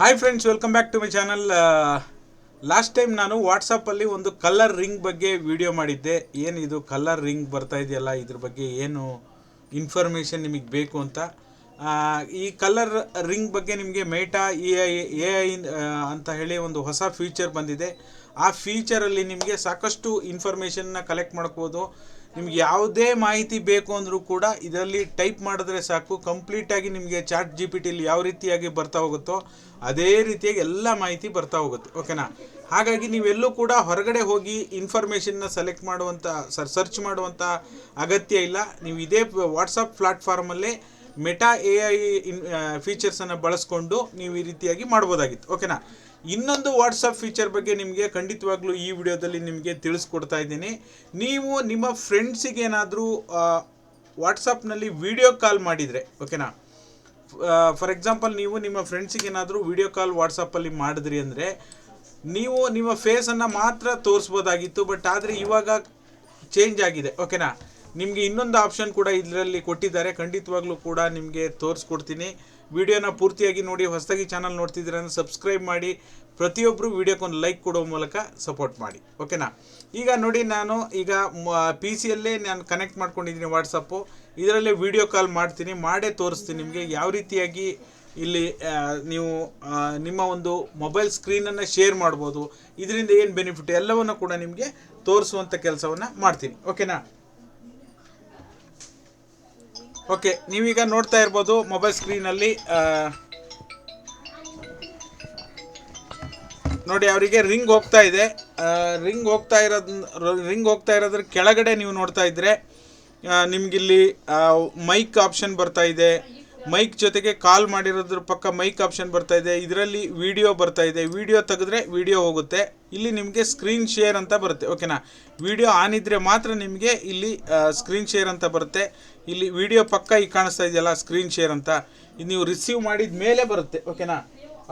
Hi friends welcome back to my channel last time ನಾನು ವಾಟ್ಸಪ್ಪಲ್ಲಿ ಒಂದು ಕಲರ್ ರಿಂಗ್ ಬಗ್ಗೆ ವಿಡಿಯೋ ಮಾಡಿದ್ದೆ. ಏನು ಇದು ಕಲರ್ ರಿಂಗ್ ಬರ್ತಾ ಇದೆಯಲ್ಲ, ಇದ್ರ ಬಗ್ಗೆ ಏನು ಇನ್ಫಾರ್ಮೇಷನ್ ನಿಮಗೆ ಬೇಕು ಅಂತ. ಈ ಕಲರ್ ರಿಂಗ್ ಬಗ್ಗೆ ನಿಮಗೆ Meta A I A I ಅಂತ ಹೇಳಿ ಒಂದು ಹೊಸ ಫೀಚರ್ ಬಂದಿದೆ. ಆ ಫೀಚರಲ್ಲಿ ನಿಮಗೆ ಸಾಕಷ್ಟು ಇನ್ಫಾರ್ಮೇಷನ್ನ ಕಲೆಕ್ಟ್ ಮಾಡ್ಬೋದು ನಿಮ್ಗೆ ಯಾವುದೇ ಮಾಹಿತಿ ಬೇಕು ಅಂದರೂ ಕೂಡ ಇದರಲ್ಲಿ ಟೈಪ್ ಮಾಡಿದ್ರೆ ಸಾಕು. ಕಂಪ್ಲೀಟಾಗಿ ನಿಮಗೆ ಚಾಟ್ ಜಿ ಪಿ ಟಿಲಿ ಯಾವ ರೀತಿಯಾಗಿ ಬರ್ತಾ ಹೋಗುತ್ತೋ ಅದೇ ರೀತಿಯಾಗಿ ಎಲ್ಲ ಮಾಹಿತಿ ಬರ್ತಾ ಹೋಗುತ್ತೆ. ಓಕೆನಾ ಹಾಗಾಗಿ ನೀವೆಲ್ಲೂ ಕೂಡ ಹೊರಗಡೆ ಹೋಗಿ ಇನ್ಫಾರ್ಮೇಷನ್ನ ಸೆಲೆಕ್ಟ್ ಮಾಡುವಂಥ ಸರ್ ಸರ್ಚ್ ಮಾಡುವಂಥ ಅಗತ್ಯ ಇಲ್ಲ. ನೀವು ಇದೇ ವಾಟ್ಸಪ್ ಪ್ಲಾಟ್ಫಾರ್ಮಲ್ಲೇ ಮೆಟಾ ಎ ಐ ಇನ್ ಫೀಚರ್ಸನ್ನು ಬಳಸ್ಕೊಂಡು ನೀವು ಈ ರೀತಿಯಾಗಿ ಮಾಡ್ಬೋದಾಗಿತ್ತು. ಓಕೆನಾ ಇನ್ನೊಂದು ವಾಟ್ಸಪ್ ಫೀಚರ್ ಬಗ್ಗೆ ನಿಮಗೆ ಖಂಡಿತವಾಗ್ಲೂ ಈ ವಿಡಿಯೋದಲ್ಲಿ ನಿಮಗೆ ತಿಳಿಸ್ಕೊಡ್ತಾ ಇದ್ದೀನಿ. ನೀವು ನಿಮ್ಮ ಫ್ರೆಂಡ್ಸಿಗೆ ಏನಾದರೂ ವಾಟ್ಸಪ್ನಲ್ಲಿ ವಿಡಿಯೋ ಕಾಲ್ ಮಾಡಿದರೆ ಓಕೆನಾ ಫಾರ್ ಎಕ್ಸಾಂಪಲ್ ನೀವು ನಿಮ್ಮ ಫ್ರೆಂಡ್ಸಿಗೆ ಏನಾದರೂ ವಿಡಿಯೋ ಕಾಲ್ ವಾಟ್ಸಪ್ಪಲ್ಲಿ ಮಾಡಿದ್ರಿ ಅಂದರೆ, ನೀವು ನಿಮ್ಮ ಫೇಸನ್ನು ಮಾತ್ರ ತೋರಿಸ್ಬೋದಾಗಿತ್ತು ಬಟ್ ಆದರೆ ಇವಾಗ ಚೇಂಜ್ ಆಗಿದೆ ಓಕೆನಾ ನಿಮಗೆ ಇನ್ನೊಂದು ಆಪ್ಷನ್ ಕೂಡ ಇದರಲ್ಲಿ ಕೊಟ್ಟಿದ್ದಾರೆ. ಖಂಡಿತವಾಗ್ಲೂ ಕೂಡ ನಿಮಗೆ ತೋರಿಸ್ಕೊಡ್ತೀನಿ. ವಿಡಿಯೋನ ಪೂರ್ತಿಯಾಗಿ ನೋಡಿ, ಹೊಸದಾಗಿ ಚಾನಲ್ ನೋಡ್ತಿದ್ದೀರ ಸಬ್ಸ್ಕ್ರೈಬ್ ಮಾಡಿ ಪ್ರತಿಯೊಬ್ಬರು ವಿಡಿಯೋಕ್ಕೊಂದು ಲೈಕ್ ಕೊಡೋ ಮೂಲಕ ಸಪೋರ್ಟ್ ಮಾಡಿ. ಓಕೆನಾ ಈಗ ನೋಡಿ ನಾನು, ಈಗ ಪಿ ಸಿಯಲ್ಲೇ ನಾನು ಕನೆಕ್ಟ್ ಮಾಡ್ಕೊಂಡಿದ್ದೀನಿ ವಾಟ್ಸಪ್ಪು ಇದರಲ್ಲೇ ವಿಡಿಯೋ ಕಾಲ್ ಮಾಡ್ತೀನಿ, ಮಾಡೇ ತೋರಿಸ್ತೀನಿ ನಿಮಗೆ ಯಾವ ರೀತಿಯಾಗಿ ಇಲ್ಲಿ ನೀವು ನಿಮ್ಮ ಒಂದು ಮೊಬೈಲ್ ಸ್ಕ್ರೀನನ್ನು ಶೇರ್ ಮಾಡ್ಬೋದು. ಇದರಿಂದ ಏನು ಬೆನಿಫಿಟ್ ಎಲ್ಲವನ್ನು ಕೂಡ ನಿಮಗೆ ತೋರಿಸುವಂಥ ಕೆಲಸವನ್ನು ಮಾಡ್ತೀನಿ. ಓಕೆನಾ ಓಕೆ ನೀವೀಗ ನೋಡ್ತಾ ಇರ್ಬೋದು ಮೊಬೈಲ್ ಸ್ಕ್ರೀನಲ್ಲಿ ನೋಡಿ ಅವರಿಗೆ ರಿಂಗ್ ಹೋಗ್ತಾ ಇದೆ. ರಿಂಗ್ ಹೋಗ್ತಾ ಇರೋದ್ ರಿಂಗ್ ಹೋಗ್ತಾ ಇರೋದ್ರ ಕೆಳಗಡೆ ನೀವು ನೋಡ್ತಾ ಇದ್ರೆ ನಿಮ್ಗಿಲ್ಲಿ ಮೈಕ್ ಆಪ್ಷನ್ ಬರ್ತಾ ಇದೆ. ಮೈಕ್ ಜೊತೆಗೆ ಕಾಲ್ ಮಾಡಿರೋದ್ರ ಪಕ್ಕ ಮೈಕ್ ಆಪ್ಷನ್ ಬರ್ತಾ ಇದೆ. ಇದರಲ್ಲಿ ವಿಡಿಯೋ ಬರ್ತಾ ಇದೆ. ವಿಡಿಯೋ ತೆಗೆದ್ರೆ ವಿಡಿಯೋ ಹೋಗುತ್ತೆ. ಇಲ್ಲಿ ನಿಮಗೆ ಸ್ಕ್ರೀನ್ ಶೇರ್ ಅಂತ ಬರುತ್ತೆ. ಓಕೆನಾ? ವಿಡಿಯೋ ಆನ್ ಇದ್ರೆ ಮಾತ್ರ ನಿಮಗೆ ಇಲ್ಲಿ ಸ್ಕ್ರೀನ್ ಶೇರ್ ಅಂತ ಬರುತ್ತೆ. ಇಲ್ಲಿ ವಿಡಿಯೋ ಪಕ್ಕ ಈಗ ಕಾಣಿಸ್ತಾ ಇದೆಯಲ್ಲ, ಸ್ಕ್ರೀನ್ ಶೇರ್ ಅಂತ. ಇದು ನೀವು ರಿಸೀವ್ ಮಾಡಿದ ಮೇಲೆ ಬರುತ್ತೆ. ಓಕೆನಾ?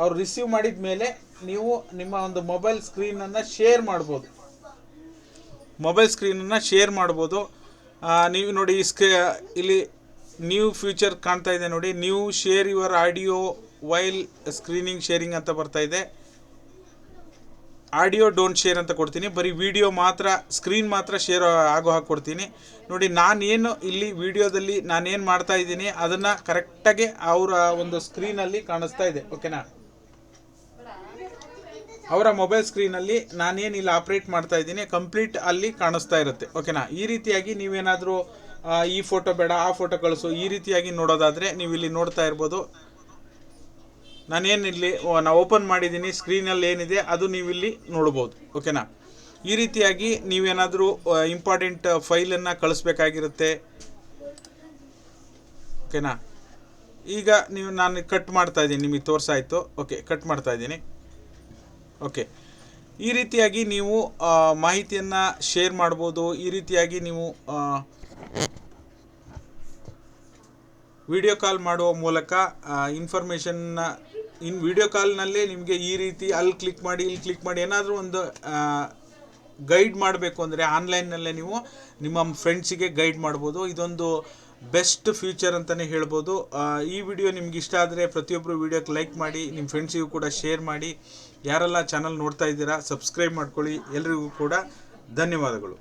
ಅವ್ರು ರಿಸೀವ್ ಮಾಡಿದ ಮೇಲೆ ನೀವು ನಿಮ್ಮ ಒಂದು ಮೊಬೈಲ್ ಸ್ಕ್ರೀನನ್ನು ಶೇರ್ ಮಾಡ್ಬೋದು. ಮೊಬೈಲ್ ಸ್ಕ್ರೀನನ್ನು ಶೇರ್ ಮಾಡ್ಬೋದು. ನೀವು ನೋಡಿ ಈ ಸ್ಕ್ರೀ ಇಲ್ಲಿ ನ್ಯೂ ಫ್ಯೂಚರ್ ಕಾಣ್ತಾ ಇದೆ ನೋಡಿ. New share your audio while screening sharing ಅಂತ ಬರ್ತಾ ಇದೆ. ಆಡಿಯೋ ಡೋಂಟ್ ಶೇರ್ ಅಂತ ಕೊಡ್ತೀನಿ. ಬರೀ ವಿಡಿಯೋ ಮಾತ್ರ, ಸ್ಕ್ರೀನ್ ಮಾತ್ರ ಶೇರ್ ಆಗೋ ಹಾಗೆ ಕೊಡ್ತೀನಿ. ನೋಡಿ, ನಾನೇನು ಇಲ್ಲಿ ವಿಡಿಯೋದಲ್ಲಿ ನಾನೇನು ಮಾಡ್ತಾ ಇದ್ದೀನಿ, ಅದನ್ನು ಕರೆಕ್ಟಾಗಿ ಅವರ ಒಂದು ಸ್ಕ್ರೀನಲ್ಲಿ ಕಾಣಿಸ್ತಾ ಇದೆ. ಓಕೆನಾ ಅವರ ಮೊಬೈಲ್ ಸ್ಕ್ರೀನಲ್ಲಿ ನಾನೇನು ಇಲ್ಲಿ ಆಪ್ರೇಟ್ ಮಾಡ್ತಾ ಇದ್ದೀನಿ ಕಂಪ್ಲೀಟ್ ಅಲ್ಲಿ ಕಾಣಿಸ್ತಾ ಇರುತ್ತೆ. ಓಕೆನಾ ಈ ರೀತಿಯಾಗಿ ನೀವೇನಾದರೂ ಈ ಫೋಟೋ ಬೇಡ, ಆ ಫೋಟೋ ಕಳಿಸು. ಈ ರೀತಿಯಾಗಿ ನೋಡೋದಾದರೆ ನೀವು ಇಲ್ಲಿ ನೋಡ್ತಾ ಇರ್ಬೋದು. ನಾನೇನು ಇಲ್ಲಿ ನಾವು ಓಪನ್ ಮಾಡಿದ್ದೀನಿ ಸ್ಕ್ರೀನಲ್ಲಿ ಏನಿದೆ ಅದು ನೀವು ಇಲ್ಲಿ ನೋಡ್ಬೋದು ಓಕೆನಾ ಈ ರೀತಿಯಾಗಿ ನೀವೇನಾದರೂ ಇಂಪಾರ್ಟೆಂಟ್ ಫೈಲನ್ನು ಕಳಿಸ್ಬೇಕಾಗಿರುತ್ತೆ ಓಕೆನಾ ಈಗ ನೀವು, ನಾನು ಕಟ್ ಮಾಡ್ತಾ ಇದ್ದೀನಿ, ನಿಮಗೆ ತೋರಿಸಾಯಿತು ಓಕೆ ಕಟ್ ಮಾಡ್ತಾ ಇದ್ದೀನಿ ಓಕೆ ಈ ರೀತಿಯಾಗಿ ನೀವು ಮಾಹಿತಿಯನ್ನು ಶೇರ್ ಮಾಡ್ಬೋದು, ಈ ರೀತಿಯಾಗಿ ನೀವು ವಿಡಿಯೋ ಕಾಲ್ ಮಾಡುವ ಮೂಲಕ ಇನ್ಫಾರ್ಮೇಷನ್ನ ಇನ್ ವಿಡಿಯೋ ಕಾಲ್ನಲ್ಲೇ ನಿಮಗೆ ಈ ರೀತಿ ಅಲ್ಲಿ ಕ್ಲಿಕ್ ಮಾಡಿ, ಇಲ್ಲಿ ಕ್ಲಿಕ್ ಮಾಡಿ ಏನಾದರೂ ಒಂದು ಗೈಡ್ ಮಾಡಬೇಕು ಅಂದರೆ ಆನ್ಲೈನ್ನಲ್ಲೇ ನೀವು ನಿಮ್ಮ ಫ್ರೆಂಡ್ಸಿಗೆ ಗೈಡ್ ಮಾಡ್ಬೋದು. ಇದೊಂದು ಬೆಸ್ಟ್ ಫ್ಯೂಚರ್ ಅಂತಲೇ ಹೇಳ್ಬೋದು. ಈ ವಿಡಿಯೋ ನಿಮ್ಗೆ ಇಷ್ಟ ಆದರೆ ಪ್ರತಿಯೊಬ್ಬರು ವಿಡಿಯೋಕ್ಕೆ ಲೈಕ್ ಮಾಡಿ ನಿಮ್ಮ ಫ್ರೆಂಡ್ಸಿಗೂ ಕೂಡ ಶೇರ್ ಮಾಡಿ. ಯಾರೆಲ್ಲ ಚಾನಲ್ ನೋಡ್ತಾ ಇದ್ದೀರಾ ಸಬ್ಸ್ಕ್ರೈಬ್ ಮಾಡ್ಕೊಳ್ಳಿ. ಎಲ್ರಿಗೂ ಕೂಡ ಧನ್ಯವಾದಗಳು.